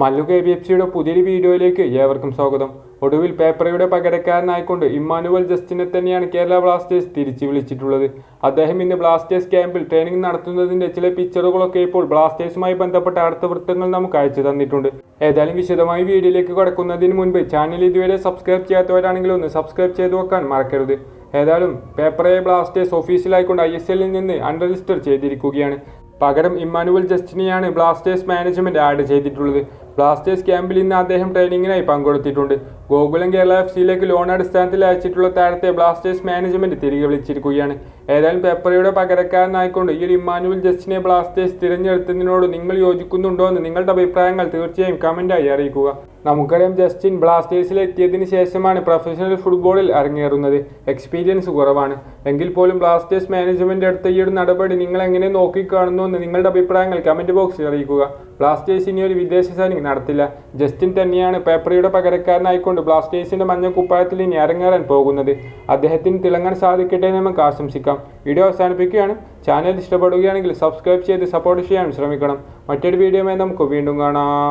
Mallu K B F സിയുടെ പുതിയൊരു വീഡിയോയിലേക്ക് ഏവർക്കും സ്വാഗതം. ഒടുവിൽ പേപ്പറയുടെ പകരക്കാരനായിക്കൊണ്ട് ഇമ്മാനുവൽ ജസ്റ്റിനെ തന്നെയാണ് കേരള ബ്ലാസ്റ്റേഴ്സ് തിരിച്ചു വിളിച്ചിട്ടുള്ളത്. അദ്ദേഹം ഇന്ന് ബ്ലാസ്റ്റേഴ്സ് ക്യാമ്പിൽ ട്രെയിനിങ് നടത്തുന്നതിന്റെ ചില പിക്ചറുകളൊക്കെ ഇപ്പോൾ ബ്ലാസ്റ്റേഴ്സുമായി ബന്ധപ്പെട്ട അടുത്ത വൃത്തങ്ങൾ നമുക്ക് അയച്ചു തന്നിട്ടുണ്ട്. ഏതായാലും വിശദമായി വീഡിയോയിലേക്ക് കടക്കുന്നതിന് മുൻപ് ചാനൽ ഇതുവരെ സബ്സ്ക്രൈബ് ചെയ്യാത്തവരാണെങ്കിൽ ഒന്ന് സബ്സ്ക്രൈബ് ചെയ്തു വെക്കാൻ മറക്കരുത്. ഏതായാലും പേപ്പറയെ ബ്ലാസ്റ്റേഴ്സ് ഓഫീസിലായിക്കൊണ്ട് ഐ എസ് എല്ലിൽ നിന്ന് അൺരജിസ്റ്റർ ചെയ്തിരിക്കുകയാണ്. പകരം ഇമ്മാനുവൽ ജസ്റ്റിനെയാണ് ബ്ലാസ്റ്റേഴ്സ് മാനേജ്മെന്റ് ആഡ് ചെയ്തിട്ടുള്ളത്. ബ്ലാസ്റ്റേഴ്സ് ക്യാമ്പിൽ ഇന്ന് അദ്ദേഹം ട്രെയിനിങ്ങിനായി പങ്കെടുത്തിട്ടുണ്ട്. ഗോകുലം കേരള എഫ് സിയിലേക്ക് ലോൺ അടിസ്ഥാനത്തിൽ അയച്ചിട്ടുള്ള താരത്തെ ബ്ലാസ്റ്റേഴ്സ് മാനേജ്മെന്റ് തിരികെ വിളിച്ചിരിക്കുകയാണ്. ഏതായാലും പെപ്പറയുടെ പകരക്കാരനായിക്കൊണ്ട് ഈ ഒരു ഇമ്മാനുവൽ ജസ്റ്റിനെ ബ്ലാസ്റ്റേഴ്സ് തിരഞ്ഞെടുത്തതിനോട് നിങ്ങൾ യോജിക്കുന്നുണ്ടോ എന്ന് നിങ്ങളുടെ അഭിപ്രായങ്ങൾ തീർച്ചയായും കമന്റായി അറിയിക്കുക. നമുക്കറിയാം ജസ്റ്റിൻ ബ്ലാസ്റ്റേഴ്സിൽ എത്തിയതിന് ശേഷമാണ് പ്രൊഫഷണൽ ഫുട്ബോളിൽ അരങ്ങേറുന്നത്. എക്സ്പീരിയൻസ് കുറവാണ്. എങ്കിൽ പോലും ബ്ലാസ്റ്റേഴ്സ് മാനേജ്മെന്റ് അടുത്ത ഈ ഒരു നടപടി നിങ്ങൾ എങ്ങനെ നോക്കിക്കാണുന്നു എന്ന് നിങ്ങളുടെ അഭിപ്രായങ്ങൾ കമന്റ് ബോക്സിൽ അറിയിക്കുക. ബ്ലാസ്റ്റേഴ്സ് ഇനി ഒരു വിദേശ സൈനിങ് നടത്തില്ല. ജസ്റ്റിൻ തന്നെയാണ് പേപ്പറിയുടെ പകരക്കാരനായിക്കൊണ്ട് ബ്ലാസ്റ്റേഴ്സിന്റെ മഞ്ഞ കുപ്പായത്തിൽ ഇനി അരങ്ങേറാൻ പോകുന്നത്. അദ്ദേഹത്തിന് തിളങ്ങാൻ സാധിക്കട്ടെ നമുക്ക് ആശംസിക്കാം. വീഡിയോ അവസാനിപ്പിക്കുകയാണ്. ചാനൽ ഇഷ്ടപ്പെടുകയാണെങ്കിൽ സബ്സ്ക്രൈബ് ചെയ്ത് സപ്പോർട്ട് ചെയ്യാൻ ശ്രമിക്കണം. മറ്റൊരു വീഡിയോയുമായി നമുക്ക് വീണ്ടും കാണാം.